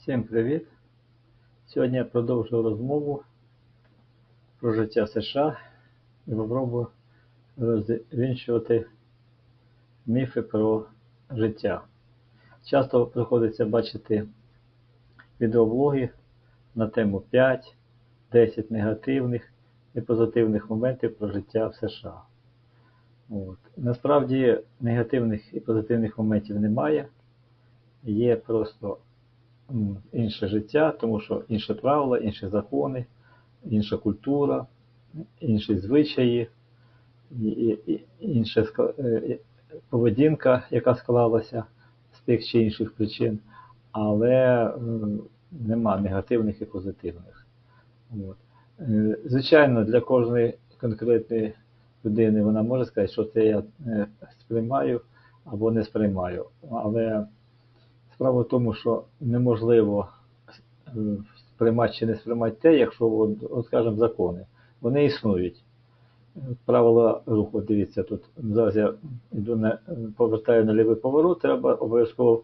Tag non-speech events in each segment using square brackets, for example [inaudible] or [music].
Всім привіт! Сьогодні я продовжую розмову про життя США і попробую розвінчувати міфи про життя. Часто приходиться бачити відеоблоги на тему 5, 10 негативних і позитивних моментів про життя в США. От. Насправді негативних і позитивних моментів немає. Є просто інше життя, тому що інші правила, інші закони, інша культура, інші звичаї, інша е, поведінка, яка склалася з тих чи інших причин, але нема негативних і позитивних. От. Е, Звичайно, для кожної конкретної людини вона може сказати, що це я е, сприймаю або не сприймаю. Але справа в тому, що неможливо е, сприймати чи не сприймати те, якщо, от, от скажімо, закони. Вони існують. Правила руху, дивіться, тут зараз я йду на, повертаю на лівий поворот, треба обов'язково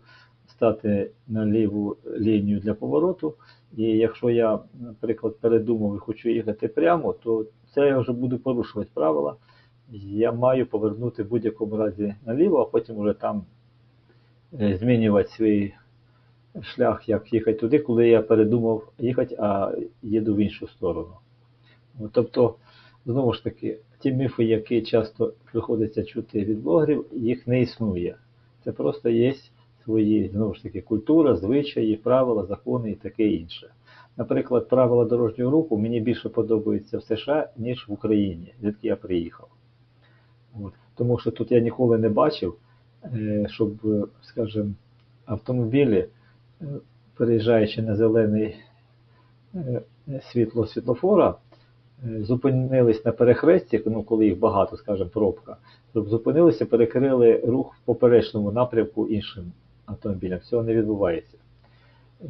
стати на ліву лінію для повороту. І якщо я, наприклад, передумав і хочу їхати прямо, то це я вже буду порушувати правила. Я маю повернути в будь-якому разі наліво, а потім вже там змінювати свій шлях, як їхати туди, коли я передумав їхати, а їду в іншу сторону. Тобто, знову ж таки, ті міфи, які часто приходиться чути від блогерів, їх не існує. Це просто є свої, знову ж таки, культура, звичаї, правила, закони і таке інше. Наприклад, правила дорожнього руху мені більше подобаються в США, ніж в Україні, звідки я приїхав. От. Тому що тут я ніколи не бачив, е, щоб, е, скажімо, автомобілі, е, переїжджаючи на зелений е, світло світлофора, е, зупинились на перехресті, ну коли їх багато, скажімо, пробка, щоб зупинилися, перекрили рух в поперечному напрямку іншим автомобілям. Цього не відбувається.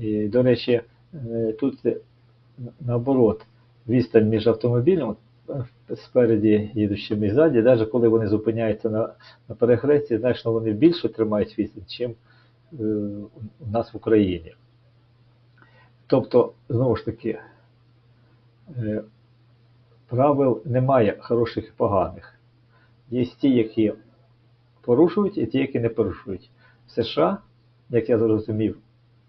І, до речі, е, тут е, наоборот, відстань між автомобілем, е, спереді їдучими і ззаді, навіть коли вони зупиняються на, на перехресті, значно вони більше тримають відстань, чим е, у нас в Україні. Тобто, знову ж таки, е, правил немає хороших і поганих. Є ті, які порушують, і ті, які не порушують. В США, як я зрозумів,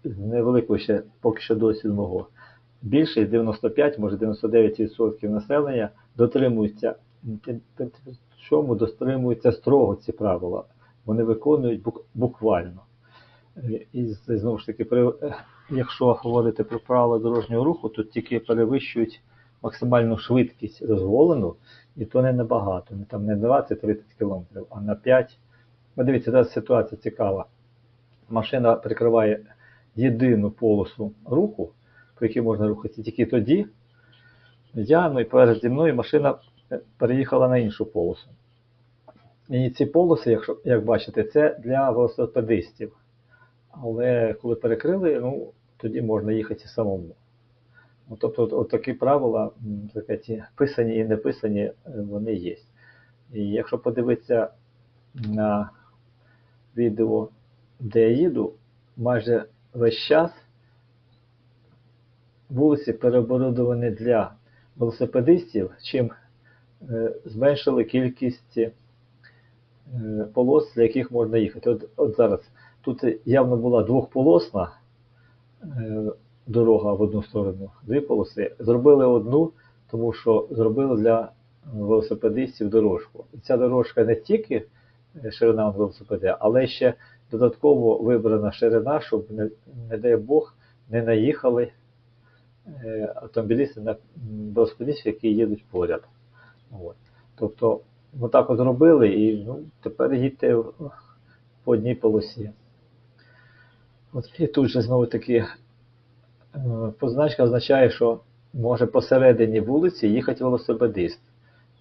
з невеликого ще поки що досвіду мого, більше 95, може 99% населення дотримуються, чому дотримуються строго ці правила. Вони виконують буквально. І знову ж таки, якщо говорити про правила дорожнього руху, то тільки перевищують максимальну швидкість дозволену, і то не набагато, не там не 20-30 км, а на 5. Ну, дивіться, зараз ситуація цікава. Машина прикриває єдину полосу руху, по якій можна рухатися тільки тоді. Я, ну і перед зі мною машина е, переїхала на іншу полосу. І ці полоси, якщо, як бачите, це для велосипедистів. Але коли перекрили, ну, тоді можна їхати самому. Ну, тобто, от, от такі правила, м, так сказати, писані і не писані, е, вони є. І якщо подивитися на відео, де я їду, майже весь час вулиці переоборудовані для велосипедистів, чим е, зменшили кількість е, полос, для яких можна їхати. От, от зараз тут явно була двохполосна е, дорога в одну сторону, дві полоси. Зробили одну, тому що зробили для велосипедистів дорожку. І ця дорожка не тільки ширина велосипеда, але ще додатково вибрана ширина, щоб, не, не дай Бог, не наїхали автомобілісти на велосипедистів, які їдуть поряд. От. Тобто, отак от зробили і ну, тепер їдьте по одній полосі. От, і тут же знову таки е, позначка означає, що може посередині вулиці їхати велосипедист.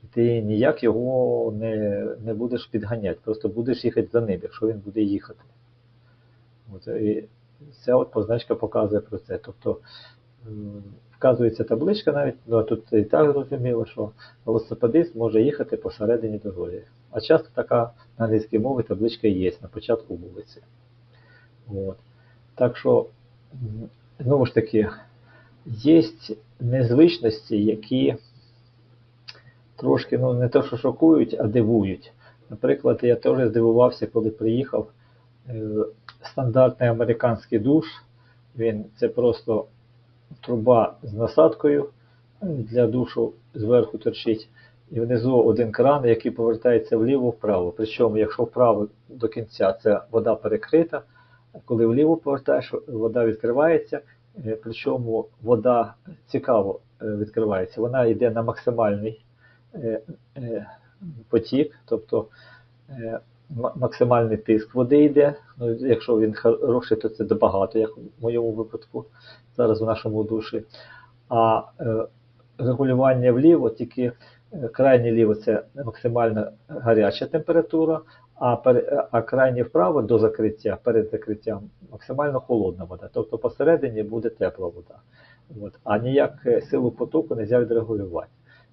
І Ти ніяк його не, не будеш підганяти, просто будеш їхати за ним, якщо він буде їхати. От, і ця от позначка показує про це. Тобто е, вказується табличка навіть, ну, тут і так зрозуміло, що велосипедист може їхати посередині дороги. А часто така на англійській мові табличка є на початку вулиці. От. Так що знову ж таки, є незвичності, які трошки ну, не то, що шокують, а дивують. Наприклад, я теж здивувався, коли приїхав е, стандартний американський душ. Він це просто труба з насадкою для душу зверху торчить. І внизу один кран, який повертається вліво-вправо. Причому, якщо вправо до кінця це вода перекрита, коли вліво повертаєш, вода відкривається. Е, Причому вода цікаво е, відкривається. Вона йде на максимальний е, потік, тобто максимальний тиск води йде. Ну, якщо він хороший, то це багато, як в моєму випадку, зараз в нашому душі. А е, регулювання вліво, тільки е, крайнє ліво це максимально гаряча температура, а, пер- а крайнє вправо до закриття, перед закриттям максимально холодна вода. Тобто посередині буде тепла вода. От. А ніяк е, силу потоку не можна відрегулювати.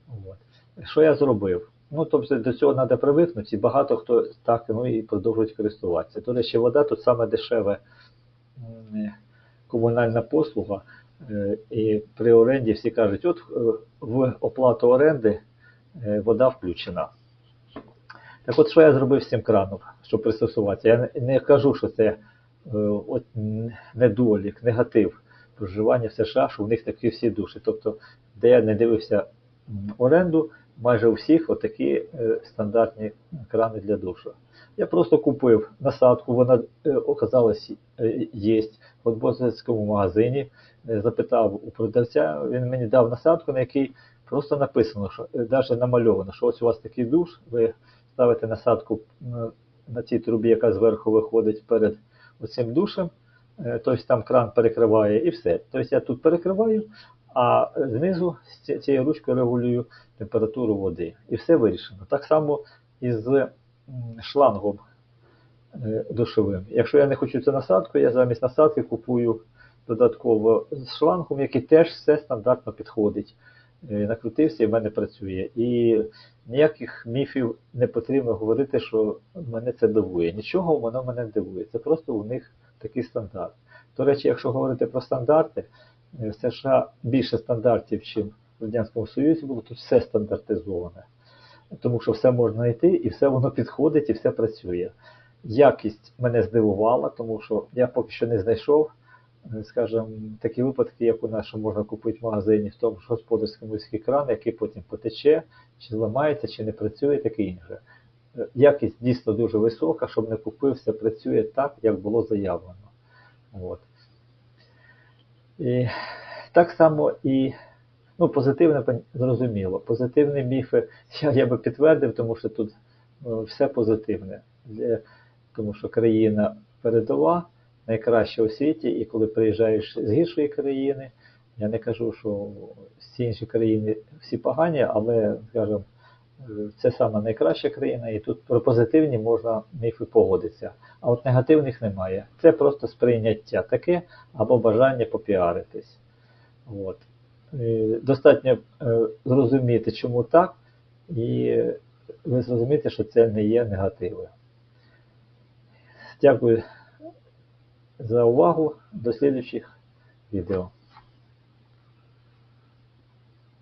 От. Що я зробив? Ну, тобто до цього треба привикнути, і багато хто так ну, і продовжують користуватися. До речі, вода тут саме дешеве комунальна послуга. Е, І при оренді всі кажуть, от е, в оплату оренди е, вода включена. Так от, що я зробив з цим краном, щоб пристосуватися? Я не, кажу, що це от, недолік, негатив проживання в США, що в них такі всі душі. Тобто, де я не дивився оренду, майже у всіх отакі е, стандартні крани для душу. Я просто купив насадку, вона е, оказалась е, є в Отбозецькому магазині. Запитав у продавця, він мені дав насадку, на якій просто написано, що навіть намальовано, що ось у вас такий душ, ви ставите насадку на, цій трубі, яка зверху виходить перед оцим душем, тобто там кран перекриває і все. Тобто я тут перекриваю, а знизу цією ручкою регулюю температуру води. І все вирішено. Так само і з шлангом е, душовим. Якщо я не хочу цю насадку, я замість насадки купую додатково з шлангом, який теж все стандартно підходить. Е, Накрутився і в мене працює. І ніяких міфів не потрібно говорити, що мене це дивує. Нічого воно мене не дивує. Це просто у них такий стандарт. До речі, якщо говорити про стандарти, в США більше стандартів, ніж в Радянському Союзі було, тут все стандартизоване. Тому що все можна знайти, і все воно підходить, і все працює. Якість мене здивувала, тому що я поки що не знайшов, е, скажімо, такі випадки, як у нас, що можна купити в магазині, в тому ж господарському міський кран, який потім потече, чи зламається, чи не працює, таке інше. Е, Якість дійсно дуже висока, щоб не купив, все працює так, як було заявлено. От. І так само і ну, позитивне зрозуміло. Позитивні міфи [laughs] я, я би підтвердив, тому що тут е, все позитивне. Тому що країна передова, найкраща у світі, і коли приїжджаєш з гіршої країни, я не кажу, що всі інші країни всі погані, але, скажімо, це саме найкраща країна, і тут про позитивні можна міфи погодитися. А от негативних немає. Це просто сприйняття таке або бажання попіаритись. От. Е, Достатньо е, зрозуміти, чому так, і ви зрозумієте, що це не є негативи. Дякую за увагу. До слідуючих відео.